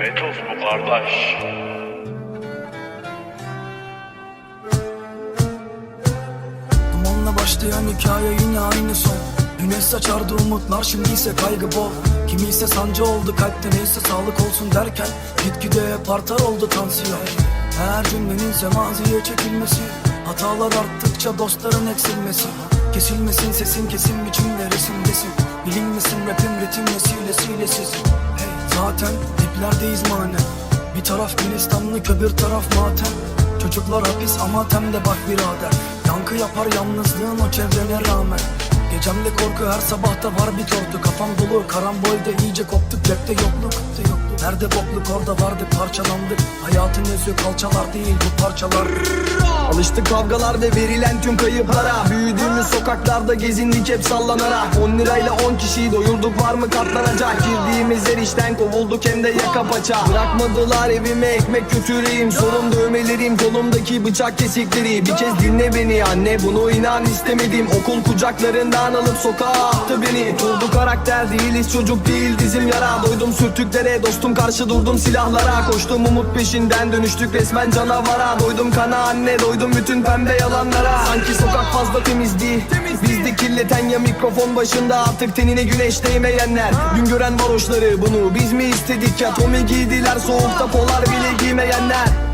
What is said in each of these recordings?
Metos bu kardeş. Dumanla başlayan hikaye yine aynı son. Güneş saçardı umutlar şimdi ise kaygı bol. Kimi ise sancı oldu kalpte neyse sağlık olsun derken Gitgide hep artar oldu tansiyon. Her cümlenin semaziye çekilmesi Hatalar arttıkça dostların eksilmesi. Kesilmesin sesin kesin biçimde resimdesin. Bilinmesin rapim ritim vesilesiyle siz Zaten diplerdeyiz manen. Bir taraf Gülistanlık öbür taraf matem Çocuklar hapis ama temde bak birader. Yankı yapar yalnızlığın o çevrene rağmen. Gecemde korku her sabahta var bir tortu. Kafam dolu karambolde iyice koptuk cepte yokluk de yokluk. Nerede bokluk orada vardı parçalandık Hayatın özü kalçalar değil bu parçalar. Alıştık kavgalar ve verilen tüm kayıplara. Büyüdüğümüz sokaklarda gezindik hep sallanarak 10 lirayla 10 kişiyi doyurduk var mı katlanacak? Girdiğimiz yer işten kovulduk hem de yaka paça. Bırakmadılar evime ekmek götüreyim. Solum dövmelerim kolumdaki bıçak kesikleri. Bir kez dinle beni anne bunu inan istemedim. Okul kucaklarından alıp sokağa attı beni. Turdu karakter değiliz çocuk değil dizim yara. Doydum sürtüklere dostum karşı durdum silahlara Koştum. Umut peşinden dönüştük resmen canavara Doydum. Kana anne doydum bütün pembe yalanlara. Sanki sokak fazla temizdi. Bizde kirleten ya mikrofon başında. Artık tenine güneş değmeyenler. Gün gören varoşları bunu biz mi istedik ya? Tommy giydiler soğukta polar bile giymeyenler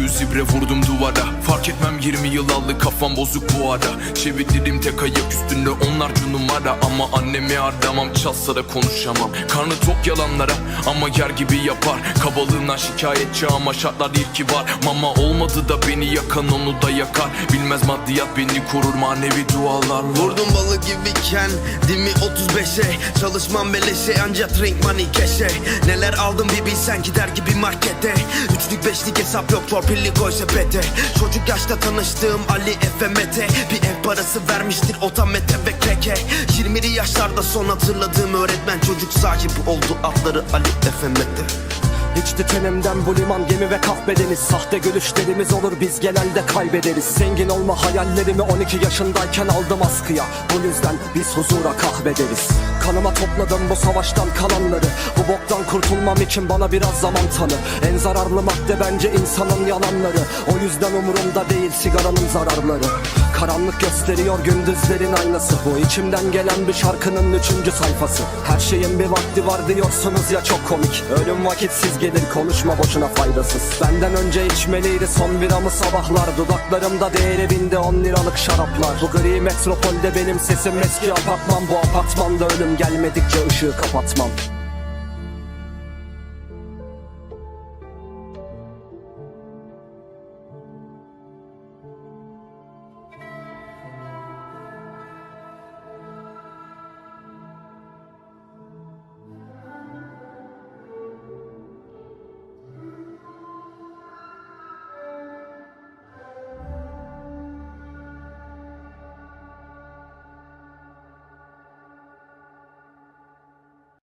200 ibre vurdum duvara. Fark etmem 20 yıl aldı kafam bozuk bu ara. Çeviririm tek ayak üstünde onlarca numara. Ama annemi aramam çalsa da konuşamam. Karnı tok yalanlara ama yer gibi yapar. Kabalığından şikayetçi ama şartlar değil ki var. Mama olmadı da beni yakan onu da yakar. Bilmez maddiyat beni korur manevi dualarla Vurdum balı gibiyken dimi 35'e Çalışmam beleşe ancak drink money keşe Neler aldım bir bilsen gider gibi markete. Üçlük beşlik hesap yok torpilli koy sepete. Çocuk yaşta tanıştığım Ali Efe Mete. Bir ev parası vermiştir otamete ve keke. 20'li yaşlarda son hatırladığım öğretmen Çocuk sahibi oldu adları Ali Efe Mete. Hiçti tenemden bu liman gemi ve kahvedeniz Sahte gülüşlerimiz olur biz genelde kaybederiz. Zengin olma hayallerimi 12 yaşındayken aldım askıya. Bu yüzden biz huzura kahvederiz Kanıma topladım bu savaştan kalanları. Bu boktan kurtulmam için bana biraz zaman tanı. En zararlı madde bence insanın yalanları. O yüzden umurumda değil sigaranın zararları Karanlık gösteriyor gündüzlerin aynası. Bu içimden gelen bir şarkının üçüncü sayfası. Her şeyin bir vakti var diyorsunuz ya çok komik. Ölüm vakitsiz gelir konuşma boşuna faydasız. Benden önce içmeliydi son biramı sabahlar. Dudaklarımda değeri binde on liralık şaraplar. Bu gri metropolde benim sesim eski apartman. Bu apartmanda ölüm gelmedikçe ışığı kapatmam